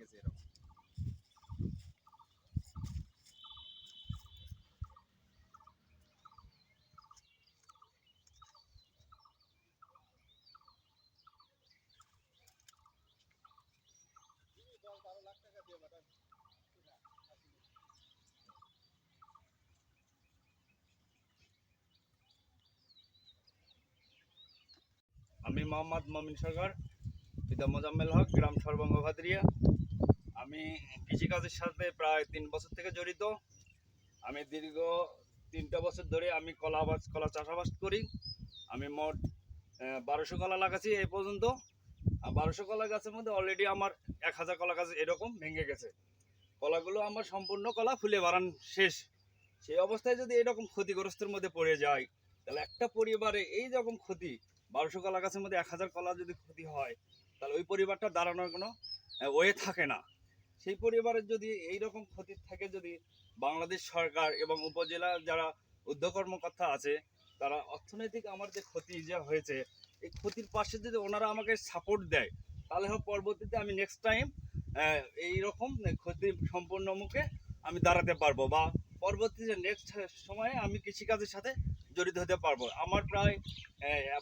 গেছে এরকম। আমি মোহাম্মদ মমিন সরকার পিতা মোজাম্মেল হক গ্রাম সর্বঙ্গ ভাদরিয়া। আমি কৃষিকাজের সাথে প্রায় তিন বছর থেকে জড়িত। আমি দীর্ঘ তিনটা বছর ধরে আমি কলা কলা চাষাবাদ করি। আমি মোট বারোশো কলা লাগাচ্ছি এই পর্যন্ত। আর বারোশো কলা গাছের মধ্যে অলরেডি আমার এক হাজার কলা গাছ এরকম ভেঙে গেছে। কলাগুলো আমার সম্পূর্ণ কলা ফুলে বাড়ান শেষ। সেই অবস্থায় যদি এরকম ক্ষতিগ্রস্তের মধ্যে পড়ে যায়, তাহলে একটা পরিবারে এই রকম ক্ষতি, বারোশো কলা গাছের মধ্যে এক হাজার কলা যদি ক্ষতি হয়, তাহলে ওই পরিবারটা দাঁড়ানোর কোনো ওয়ে থাকে না। সেই পরিবারের যদি এই রকম ক্ষতি থাকে যদি বাংলাদেশ সরকার এবং উপজেলা যারা উদ্যোগ কর্মকর্তা আছে, তারা অর্থনৈতিক আমার যে ক্ষতি যা হয়েছে, এই ক্ষতির পাশে যদি ওনারা আমাকে সাপোর্ট দেয়, তাহলে হোক পরবর্তীতে আমি নেক্সট টাইম এই রকম ক্ষতি সম্পূর্ণ মুখে আমি দাঁড়াতে পারব বা পরবর্তীতে নেক্সট সময়ে আমি কৃষিকাজের সাথে জড়িত হতে পারব। আমার প্রায়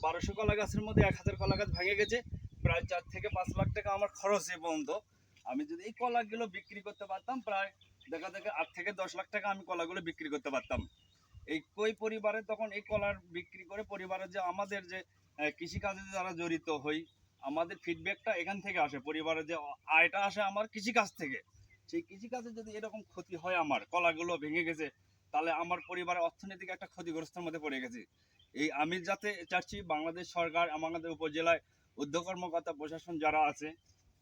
বারোশো কলা গাছের মধ্যে এক হাজার কলা গাছ ভেঙে গেছে, প্রায় চার থেকে পাঁচ লাখ টাকা আমার খরচ এ পর্যন্ত। আমি যদি এই কলাগুলো বিক্রি করতে পারতাম, প্রায় দেখা দেখা আট থেকে দশ লাখ টাকা আমি কলাগুলো বিক্রি করতে পারতাম। এই কই পরিবারে তখন এই কলার বিক্রি করে পরিবারের যে আমাদের যে কৃষিকাজে যারা জড়িত হই, আমাদের ফিডব্যাকটা এখান থেকে আসে। পরিবারের যে আয়টা আসে আমার কৃষিকাজ থেকে। সেই কৃষিকাজে যদি এরকম ক্ষতি হয় আমার, কলাগুলো ভেঙে গেছে, তাহলে আমার পরিবারের অর্থনৈতিক একটা ক্ষতিগ্রস্তের মধ্যে পড়ে গেছে। এই আমি যাতে চাচ্ছি বাংলাদেশ সরকার, আমাদের উপজেলায় উদ্যোগ কর্মকর্তা, প্রশাসন যারা আছে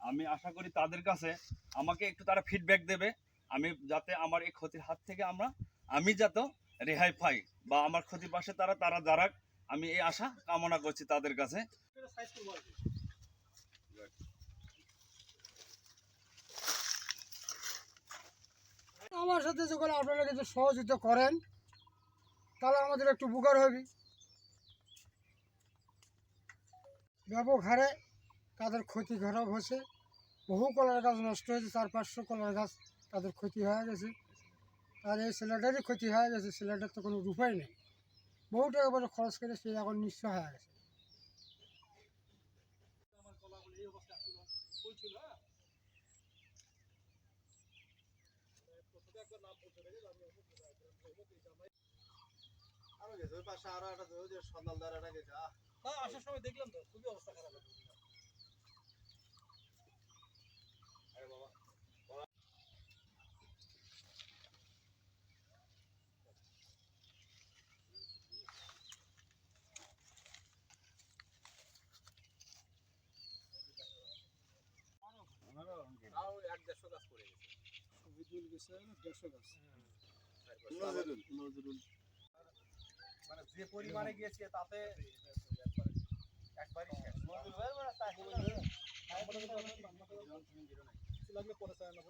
আমি আশা করি তাদের কাছে আমাকে একটু তারা ফিডব্যাক দেবে। আমি যাতে আমার এই ক্ষতির হাত থেকে আমরা, আমি যাতে রেহাই পাই বা আমার ক্ষতি পাশে তারা তারা দাঁড়াক, আমি এই আশা কামনা করছি তাদের কাছে। আমার সাথে যখন আপনারা কিছু সহযোগিতা করেন, তাহলে আমাদের একটু উপকার হবে। ব্যাপক হারে তাদের ক্ষতি খারাপ হয়েছে। বহু কলার গাছ নষ্ট হয়েছে চার পাঁচশো কলার গাছ তাদের ক্ষতি হয়ে গেছে। আর এই ছেলেটারই ক্ষতি হয়ে গেছে ছেলেটার তো কোনো উপায় নেই। বহু টাকা পরে খরচ করে সে এখন নিঃস্ব হয়ে গেছে। আরও গেছে ওই পাশে আরও একটা সন্ধাল দ্বারা গেছে হ্যাঁ আসার সময় দেখলাম তো খুবই অবস্থা খারাপ। এক দেড়শো গাছ পড়ে গেছে বিদ্যুৎ গেছে দেড়শো গাছ নজরুল নজরুল মানে যে পরিমাণে গিয়েছে তাতে একবারই শেষ লাগলে পরে চায় নেব